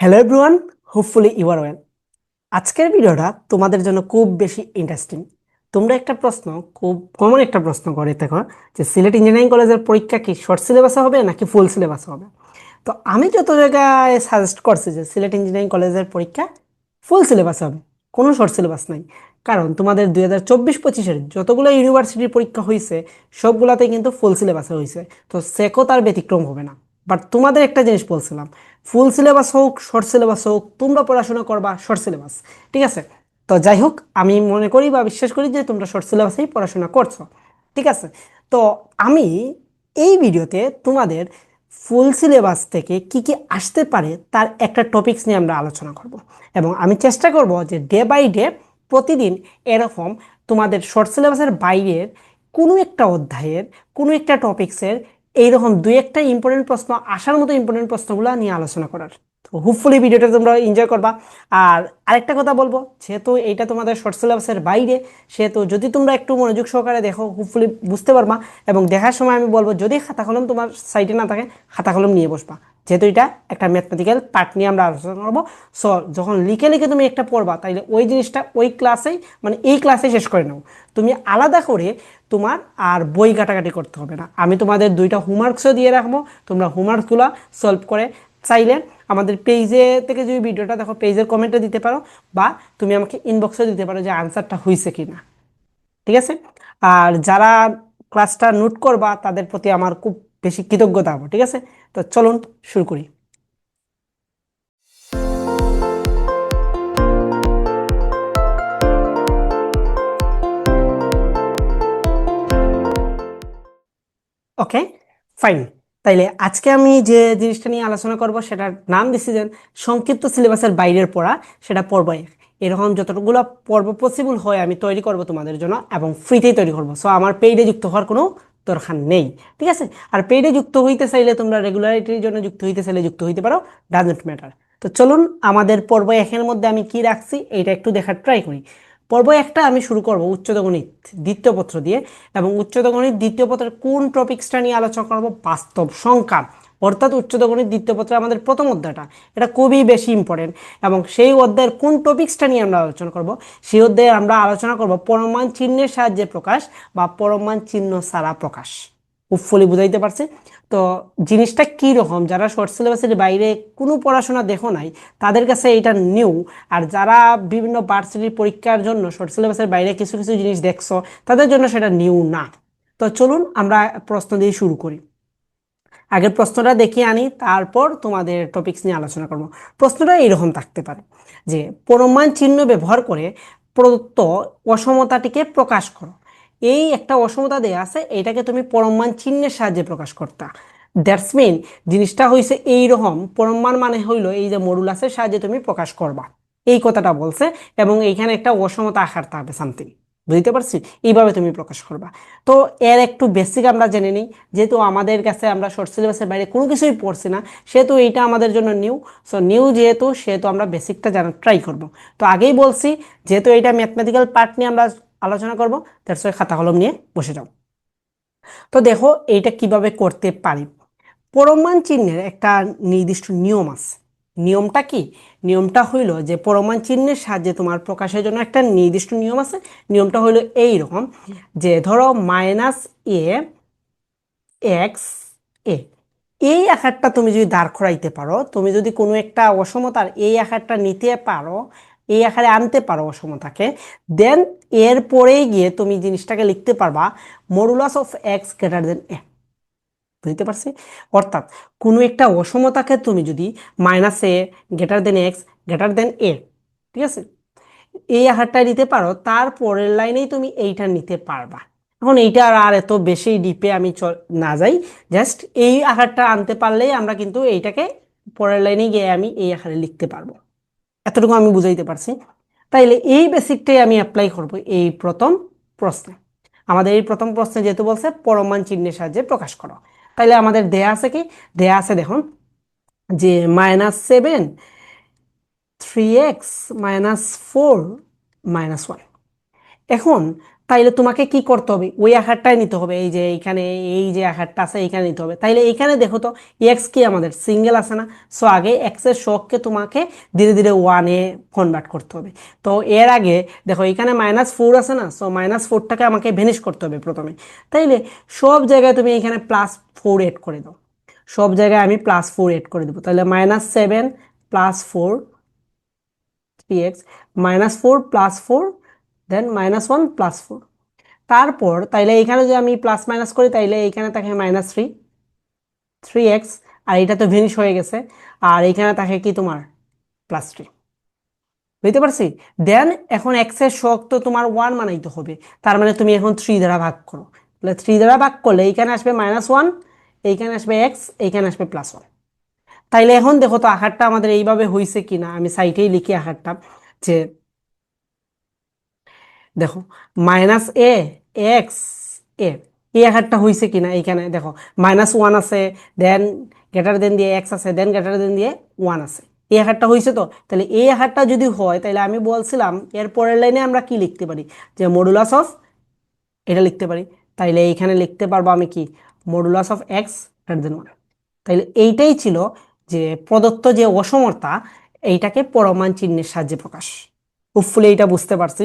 Hello everyone hopefully you are well আজকের ভিডিওটা তোমাদের জন্য খুব বেশি ইন্টারেস্টিং তোমরা একটা প্রশ্ন, খুব কমন একটা প্রশ্ন করে দেখো যে সিলেট ইঞ্জিনিয়ারিং কলেজের পরীক্ষা কি শর্ট সিলেবাসে হবে নাকি ফুল সিলেবাসে হবে? তো আমি যত জায়গায় সাজেস্ট করছি যে সিলেট ইঞ্জিনিয়ারিং কলেজের পরীক্ষা ফুল সিলেবাসে হবে, কোনো শর্ট সিলেবাস নাই। কারণ তোমাদের দুই হাজার চব্বিশ পঁচিশের যতগুলো ইউনিভার্সিটির পরীক্ষা হয়েছে সবগুলাতেই কিন্তু ফুল সিলেবাসে হয়েছে তো সেকো তার ব্যতিক্রম হবে না। বাট তোমাদের একটা জিনিস বলছিলাম। ফুল সিলেবাস হোক শর্ট সিলেবাস হোক, তোমরা পড়াশোনা করবা শর্ট সিলেবাস ঠিক আছে? তো যাই হোক, আমি মনে করি বা বিশ্বাস করি যে তোমরা শর্ট সিলেবাসেই পড়াশোনা করছ। ঠিক আছে? তো আমি এই ভিডিওতে তোমাদের ফুল সিলেবাস থেকে কি কি আসতে পারে তার একটা টপিকস নিয়ে আমরা আলোচনা করব। এবং আমি চেষ্টা করব যে ডে বাই ডে প্রতিদিন এরকম তোমাদের শর্ট সিলেবাসের বাইরের কোনো একটা অধ্যায়ের, কোনো একটা টপিক্সের এইরকম দুই একটা ইম্পর্টেন্ট প্রশ্ন, আসার মতো ইম্পর্টেন্ট প্রশ্নগুলো নিয়ে আলোচনা করার। তো হোপফুলি ভিডিওটা তোমরা এনজয় করবা। আর আরেকটা কথা বলব, যেহেতু এইটা তোমাদের শর্ট সিলেবাসের বাইরে, সেহেতু যদি তোমরা একটু মনোযোগ সহকারে দেখো হোপফুলি বুঝতে পারবা এবং দেখার সময় আমি বলব, যদি খাতা কলম তোমার সাইডে না থাকে, খাতা কলম নিয়ে বসবা। যেহেতু এটা একটা ম্যাথমেটিক্যাল পার্ট নিয়ে আমরা আলোচনা করব। সো যখন লিখে লিখে তুমি একটা পড়বা, তাইলে ওই জিনিসটা ওই ক্লাসেই মানে এই ক্লাসে শেষ করে নাও। তুমি আলাদা করে তোমার আর বই কাটাকাটি করতে হবে না। আমি তোমাদের দুইটা হোমওয়ার্কসও দিয়ে রাখব, তোমরা হোমওয়ার্কগুলো সলভ করে চাইলে আমাদের পেজে থেকে যদি ভিডিওটা দেখো পেজের কমেন্টে দিতে পারো বা তুমি আমাকে ইনবক্সে দিতে পারো যে আনসারটা হয়েছে কি না ঠিক আছে? আর যারা ক্লাসটা নোট করবা, তাদের প্রতি আমার খুব বেশি কৃতজ্ঞতা হব, ঠিক আছে? তো চলুন শুরু করি। ওকে ফাইন তাইলে আজকে আমি যে জিনিসটা নিয়ে আলোচনা করব, সেটার নাম দিচ্ছি যে সংক্ষিপ্ত সিলেবাসের বাইরের পড়া, সেটা পর্ব এক। এরকম যতটুকুলো পর্ব পসিবল হয়, আমি তৈরি করব তোমাদের জন্য এবং ফ্রিতেই তৈরি করব। সো আমার পেইডে যুক্ত হওয়ার কোনো দরকার নেই, ঠিক আছে? আর পেইডে যুক্ত হইতে চাইলে তোমরা রেগুলারিটির জন্য যুক্ত হইতে চাইলে যুক্ত হইতে পারো ডাজন্ট ম্যাটার তো চলুন, আমাদের পর্ব একের মধ্যে আমি কি রাখছি, এইটা একটু দেখার ট্রাই করি। পর্ব একটা আমি শুরু করব উচ্চতর গণিত দ্বিতীয় পত্র দিয়ে, এবং উচ্চতর গণিত দ্বিতীয় পত্রের কোন টপিক্সটা নিয়ে আলোচনা করব? বাস্তব সংখ্যা। অর্থাৎ উচ্চতর গণিত দ্বিতীয় পত্রে আমাদের প্রথম অধ্যায়টা, এটা খুবই বেশি ইম্পর্টেন্ট এবং সেই অধ্যায়ের কোন টপিক্সটা নিয়ে আমরা আলোচনা করব? সেই অধ্যায়ে আমরা আলোচনা করব পরমাণ চিহ্নের সাহায্যে প্রকাশ বা পরমাণ চিহ্ন ছাড়া প্রকাশ। উফলি বুঝাইতে পারছে। তো জিনিসটা কী রকম যারা শর্ট সিলেবাসের বাইরে কোনো পড়াশোনা দেখো নাই, তাদের কাছে এটা নিউ আর যারা বিভিন্ন ভার্সিটির পরীক্ষার জন্য শর্ট সিলেবাসের বাইরে কিছু কিছু জিনিস দেখছ, তাদের জন্য সেটা নিউ না। তো চলুন আমরা প্রশ্ন দিয়ে শুরু করি। আগের প্রশ্নটা দেখিয়ে আনি, তারপর তোমাদের টপিকস নিয়ে আলোচনা করব। প্রশ্নটা এরকম থাকতে পারে যে পরমাণ চিহ্ন ব্যবহার করে প্রদত্ত অসমতাটিকে প্রকাশ করো। এই একটা অসমতা দেয়া আছে, এটাকে তুমি পরমাণ চিহ্নের সাহায্যে প্রকাশ করতা। দ্যাটস মিন জিনিসটা হয়েছে এইরকম পরমাণ মানে হইল এই যে মডুলাসের সাহায্যে তুমি প্রকাশ করবা। এই কথাটা বলছে, এবং এইখানে একটা অসমতা আকার থাকবে সামথিং বুঝতে পারছি? এইভাবে তুমি প্রকাশ করবা। তো এর একটু বেসিক আমরা জেনে নিই, যেহেতু আমাদের কাছে আমরা শর্ট সিলেবাসের বাইরে কোনো কিছুই পড়ছি না, সেহেতু এইটা আমাদের জন্য নিউ সো নিউ যেহেতু, সেহেতু আমরা বেসিকটা জানার ট্রাই করব। তো আগেই বলছি, যেহেতু এইটা ম্যাথমেটিক্যাল পার্ট নিয়ে আমরা আলোচনা করব তার সঙ্গে খাতা কলম নিয়ে বসে যাও। তো দেখো, এইটা কীভাবে করতে পারি? পরমাণ চিহ্নের একটা নির্দিষ্ট নিয়ম আছে। নিয়মটা কি? নিয়মটা হইল যে পরমাণ চিহ্নের সাহায্যে তোমার প্রকাশের জন্য একটা নির্দিষ্ট নিয়ম আছে। নিয়মটা হইল এই রকম যে ধরো মাইনাস এ এক্স এ এই আকারটা তুমি যদি দাঁড় করাইতে পারো, তুমি যদি কোনো একটা অসমতার এই আকারটা নিতে পারো এই আকারে আনতে পারো অসমতাকে। দেন এর পরেই গিয়ে তুমি জিনিসটাকে লিখতে পারবা modulus of x greater than a বুঝতে পারছি? অর্থাৎ কোনো একটা অসমতাকে তুমি যদি minus a greater than x greater than a ঠিক আছে? এই আকারটা নিতে পারো, তার পরের লাইনেই তুমি এইটা নিতে পারবা। এখন এইটা আর এত বেশি ডিপে আমি না যাই জাস্ট এই আকারটা আনতে পারলেই আমরা কিন্তু এইটাকে পরের লাইনে গিয়ে আমি এই আকারে লিখতে পারব। এতটুকু আমি বুঝাইতে পারছি। তাইলে এই বেসিকটাই আমি অ্যাপ্লাই করব এই প্রথম প্রশ্নে। আমাদের এই প্রথম প্রশ্নে যেহেতু বলছে, পরমাণ চিহ্নের সাহায্যে প্রকাশ করো। তাইলে আমাদের দেয়া আছে কি? দেয়া আছে দেখুন, যে minus seven three x minus four minus one এখন তাইলে তোমাকে কি করতে হবে? ওই আকারটাই নিতে হবে। এই যে এইখানে, এই যে আকারটা আছে, এইখানে নিতে হবে। তাইলে এইখানে দেখো তো এক্স কি আমাদের? সিঙ্গেল আছে না? সো আগে এক্সের শখকে তোমাকে ধীরে ধীরে ওয়ানে কনভার্ট করতে হবে। তো এর আগে দেখো এখানে মাইনাস ফোর আছে না? সো মাইনাস ফোরটাকে আমাকে ভেনিশ করতে হবে প্রথমে। তাইলে সব জায়গায় তুমি এখানে প্লাস ফোর এড করে দাও। সব জায়গায় আমি প্লাস ফোর এড করে দেবো। তাহলে minus seven plus four three x minus four plus four then minus one plus four তারপর তাইলে এইখানে যে আমি প্লাস মাইনাস করি, তাইলে এইখানে থাকে মাইনাস থ্রি থ্রি এক্স আর এটা তো ভেনিশ হয়ে গেছে, আর এইখানে থাকে কি তোমার? প্লাস থ্রি বুঝতে পারছি? দেন এখন এক্সের শখ তো তোমার ওয়ান মানাইতে হবে, তার মানে তুমি এখন থ্রি দ্বারা ভাগ করো। তাহলে থ্রি দ্বারা ভাগ করলে এইখানে আসবে মাইনাস ওয়ান এইখানে আসবে এক্স এইখানে আসবে প্লাস ওয়ান তাইলে এখন দেখো তো আকারটা আমাদের এইভাবে হয়েছে কিনা, আমি সাইটেই লিখি আকারটা, যে দেখো মাইনাস এ এক্স এ এই আকারটা হয়েছে কিনা এইখানে, দেখো মাইনাস ওয়ান আছে দেন গ্রেটার দেন দিয়ে এক্স আছে দেন গ্রেটার দেন দিয়ে ওয়ান আছে। এই আকারটা হয়েছে তো? তাহলে এই আকারটা যদি হয়, তাহলে আমি বলছিলাম এর পরের লাইনে আমরা কি লিখতে পারি? যে মডুলাস অফ এটা লিখতে পারি। তাইলে এইখানে লিখতে পারব আমি কি? Modulus of x greater than one তাইলে এইটাই ছিল যে প্রদত্ত যে অসমতা, এইটাকে পরমাণ চিহ্নের সাহায্যে প্রকাশ। হোপফুলি এইটা বুঝতে পারছি।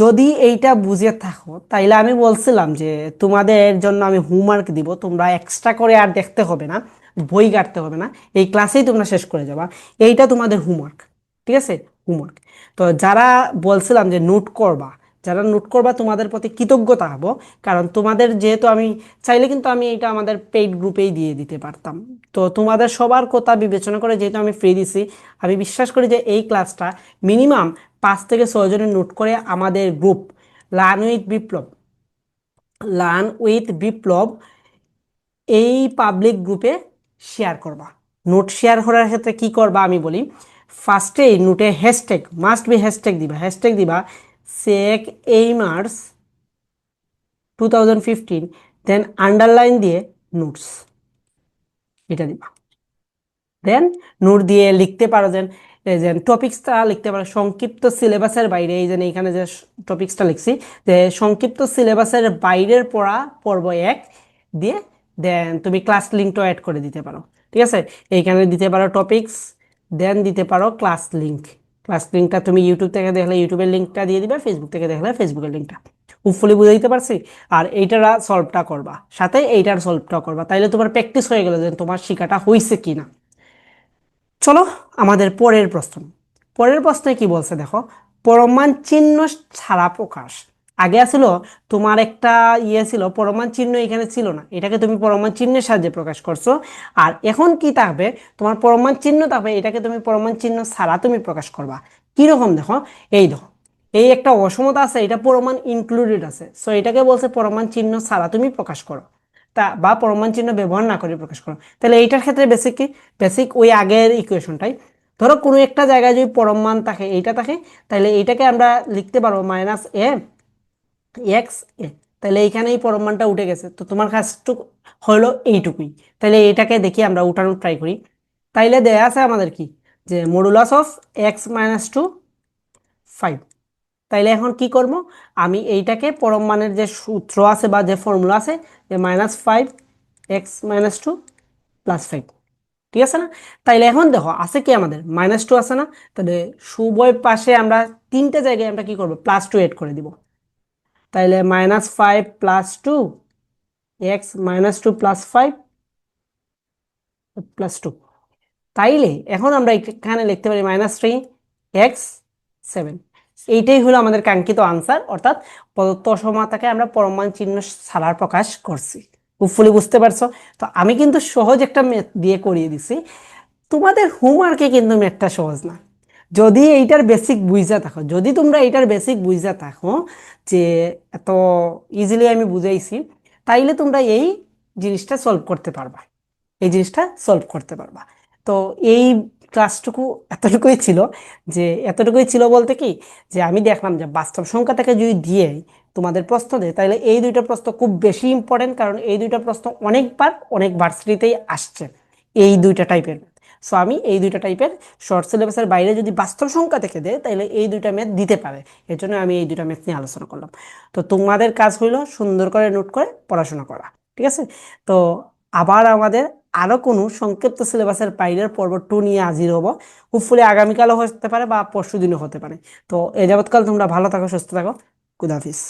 যদি এইটা বুঝে থাকো, তাইলে আমি বলছিলাম যে তোমাদের জন্য আমি হোমওয়ার্ক দিব, তোমরা এক্সট্রা করে আর দেখতে হবে না, বই কাটতে হবে না, এই ক্লাসেই তোমরা শেষ করে যাবা। এইটা তোমাদের হোমওয়ার্ক ঠিক আছে? হোমওয়ার্ক তো যারা বলছিলাম যে নোট করবা যারা নোট করবা, তোমাদের প্রতি কৃতজ্ঞতা হব। কারণ তোমাদের যেহেতু আমি, চাইলে কিন্তু আমি এটা আমাদের পেইড গ্রুপেই দিয়ে দিতে পারতাম। তো তোমাদের সবার কথা বিবেচনা করে যেহেতু আমি ফ্রি দিছি, আমি বিশ্বাস করি যে এই ক্লাসটা মিনিমাম পাঁচ থেকে ছয় জনের নোট করে আমাদের group learn with Biplab. Learn with Biplab এই পাবলিক গ্রুপে শেয়ার করবা। নোট শেয়ার করার ক্ষেত্রে কি করবা আমি বলি ফার্স্টেই নোটে হ্যাশট্যাগ মাস্ট বি হ্যাশট্যাগ দিবা। হ্যাশট্যাগ দিবা সেক aimers two thousand fifteen then underline দিয়ে নোটস এটা দিবা। দেন নোট দিয়ে লিখতে পারো যেন, এই যে টপিক্সটা লিখতে পারো, সংক্ষিপ্ত সিলেবাসের বাইরে, এই যে এখানে যে টপিক্সটা লিখছি, যে সংক্ষিপ্ত সিলেবাসের বাইরের পড়া, পর্ব এক দিয়ে দেন তুমি ক্লাস লিঙ্কটাও অ্যাড করে দিতে পারো, ঠিক আছে? এইখানে দিতে পারো টপিক্স দেন দিতে পারো ক্লাস লিঙ্ক ক্লাস লিঙ্কটা তুমি ইউটিউব থেকে দেখলে ইউটিউবের লিঙ্কটা দিয়ে দিবে ফেসবুক থেকে দেখলে ফেসবুকের লিঙ্কটা হুপফুলি বুঝে দিতে পারছি? আর এইটার সলভটা করবা। সাথে এইটার সলভটা করবা। তাইলে তোমার প্র্যাকটিস হয়ে গেলো যে তোমার শিখাটা হয়েছে কি না চলো, আমাদের পরের প্রশ্ন। পরের প্রশ্নে কি বলছে দেখো? পরমাণ চিহ্ন ছাড়া প্রকাশ। আগে আসলো, তোমার একটা ইয়ে ছিল, পরমাণ চিহ্ন এখানে ছিল না। এটাকে তুমি পরমাণ চিহ্নের সাহায্যে প্রকাশ করছ। আর এখন কি থাকবে? তোমার পরমাণ চিহ্ন থাকবে, এটাকে তুমি পরমাণ চিহ্ন ছাড়া তুমি প্রকাশ করবা। কীরকম দেখো? এই দেখো, এই একটা অসমতা আছে, এটা পরমাণ ইনক্লুডেড আছে। সো এটাকে বলছে পরমাণ চিহ্ন ছাড়া তুমি প্রকাশ করো। তা, বা পরমাণ চিহ্ন ব্যবহার না করে প্রকাশ করো। তাহলে এইটার ক্ষেত্রে বেসিক কি? বেসিক ওই আগের ইকুয়েশনটাই ধরো কোনো একটা জায়গায় যদি পরমাণ থাকে, এইটা থাকে, তাহলে এইটাকে আমরা লিখতে পারব মাইনাস এ এক্স এ তাহলে এইখানে এই পরমাণটা উঠে গেছে। তো তোমার কাজটুকু হলো এইটুকুই। তাহলে এইটাকে দেখি আমরা উঠানোর ট্রাই করি। তাইলে দেয়া আছে আমাদের কি? যে modulus of x minus two five তাইলে এখন কি করব? আমি এইটাকে পরম মানের যে সূত্র আছে বা যে ফর্মুলা আছে, যে minus five x minus two plus five ঠিক আছে না? তাইলে এখন দেখো, আছে কি আমাদের? মাইনাস টু আছে না? তাহলে সুবয় পাশে আমরা তিনটে জায়গায় আমরা কি করব? প্লাস টু এড করে দিব। তাইলে minus five plus two x minus two plus five plus two তাইলে এখন আমরা এখানে লিখতে পারি মাইনাস থ্রি এক্স সেভেন এইটাই হলো আমাদের কাঙ্ক্ষিত আনসার অর্থাৎ প্রদত্ত অসমতাকে আমরা পরমাণ চিহ্ন ছাড়ার প্রকাশ করছি। হোপফুলি বুঝতে পারছ? তো আমি কিন্তু সহজ একটা দিয়ে করিয়ে দিছি। তোমাদের হোমওয়ার্কে কিন্তু ম্যাথটা সহজ না। যদি এইটার বেসিক বুঝা থাকো, যদি তোমরা এইটার বেসিক বুঝা থাকো যে এত ইজিলি আমি বুঝাইছি, তাইলে তোমরা এই জিনিসটা সলভ করতে পারবা। এই জিনিসটা সলভ করতে পারবা। তো এই ক্লাসটুকু এতটুকুই ছিল যে, এতটুকুই ছিল বলতে কি যে, আমি দেখলাম যে বাস্তব সংখ্যাটাকে যদি দিয়ে তোমাদের প্রশ্ন দেয় তাহলে এই দুইটা প্রশ্ন খুব বেশি ইম্পর্টেন্ট কারণ এই দুইটা প্রশ্ন অনেকবার, অনেক ভার্সিটিতেই আসছে। এই দুইটা টাইপের সো আমি এই দুইটা টাইপের শর্ট সিলেবাসের বাইরে যদি বাস্তব সংখ্যা থেকে দেয় তাহলে এই দুইটা ম্যাথ দিতে পারে। এর জন্য আমি এই দুইটা ম্যাথ নিয়ে আলোচনা করলাম। তো তোমাদের কাজ হইল সুন্দর করে নোট করে পড়াশোনা করা, ঠিক আছে? তো আবার আমাদের আরও কোনো সংক্ষিপ্ত সিলেবাসের বাইরের পর্ব টু নিয়ে হাজির হব। হুপফুলি আগামীকালও হতে পারে বা পরশু দিনও হতে পারে। তো এ যাবৎকাল তোমরা ভালো থাকো, সুস্থ থাকো। খুদাহাফিজ